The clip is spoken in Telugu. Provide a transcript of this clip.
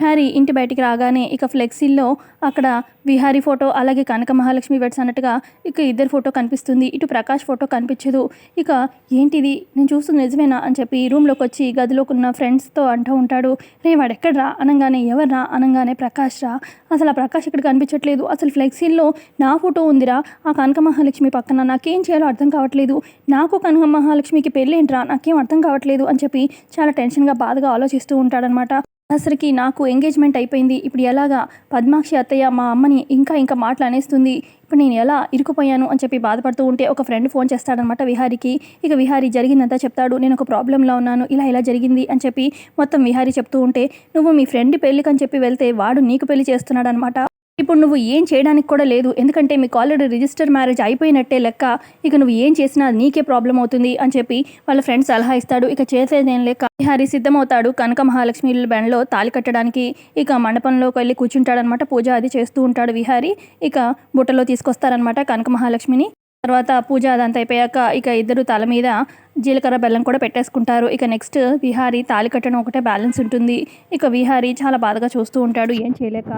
విహారీ ఇంటి బయటికి రాగానే ఇక ఫ్లెక్సీల్లో అక్కడ విహారీ ఫోటో అలాగే కనక మహాలక్ష్మి వెడ్స్ అన్నట్టుగా ఇక ఇద్దరు ఫోటో కనిపిస్తుంది. ఇటు ప్రకాష్ ఫోటో కనిపించదు. ఇక ఏంటిది? నేను చూస్తుంది నిజమేనా అని చెప్పి రూమ్లోకి వచ్చి గదిలోకి ఉన్న ఫ్రెండ్స్తో అంటూ ఉంటాడు. రే వాడు ఎక్కడ్రా అనగానే ఎవర్రా? అనగానే ప్రకాష్ రా అసలు ఆ ప్రకాష్ ఇక్కడ కనిపించట్లేదు. అసలు ఫ్లెక్సీల్లో నా ఫోటో ఉందిరా? ఆ కనక మహాలక్ష్మి పక్కన నాకేం చేయాలో అర్థం కావట్లేదు. నాకు కనక మహాలక్ష్మికి పెళ్ళేంట్రా? నాకేం అర్థం కావట్లేదు అని చెప్పి చాలా టెన్షన్గా బాధగా ఆలోచిస్తూ ఉంటాడనమాట అసలుకి నాకు ఎంగేజ్మెంట్ అయిపోయింది. ఇప్పుడు ఎలాగా పద్మాక్షి అత్తయ్య మా అమ్మని ఇంకా ఇంకా మాటలు అనేస్తుంది ఇప్పుడు నేను ఎలా ఇరుకుపోయాను అని చెప్పి బాధపడుతూ ఉంటే ఒక ఫ్రెండ్ ఫోన్ చేస్తాడనమాట విహారీకి. ఇక విహారీ జరిగిందంతా చెప్తాడు. నేను ఒక ప్రాబ్లంలో ఉన్నాను. ఇలా ఇలా జరిగింది అని చెప్పి మొత్తం విహారీ చెప్తూ ఉంటే నువ్వు మీ ఫ్రెండ్ పెళ్ళికి అని చెప్పి వెళ్తే వాడు నీకు పెళ్ళి చేస్తున్నాడు అనమాట ఇప్పుడు నువ్వు ఏం చేయడానికి కూడా లేదు. ఎందుకంటే మీకు ఆల్రెడీ రిజిస్టర్ మ్యారేజ్ అయిపోయినట్టే లెక్క ఇక నువ్వు ఏం చేసినా నీకే ప్రాబ్లం అవుతుంది అని చెప్పి వాళ్ళ ఫ్రెండ్ సలహా ఇస్తాడు. ఇక చేసేదేం లేక హరి సిద్ధమవుతాడు. కనక మహాలక్ష్మి బండ్లో తాళి కట్టడానికి ఇక మండపంలోకి వెళ్ళి కూర్చుంటాడనమాట పూజ అది చేస్తూ ఉంటాడు విహారి. ఇక బుట్టలో తీసుకొస్తారనమాట కనక మహాలక్ష్మిని. తర్వాత పూజ అదంతా అయిపోయాక ఇక ఇద్దరు తల మీద జీలకర్ర బెల్లం కూడా పెట్టేసుకుంటారు. ఇక నెక్స్ట్ విహారీ తాళి కట్టడం ఒకటే బ్యాలెన్స్ ఉంటుంది. ఇక విహారీ చాలా బాధగా చూస్తూ ఉంటాడు. ఏం చేయలేక.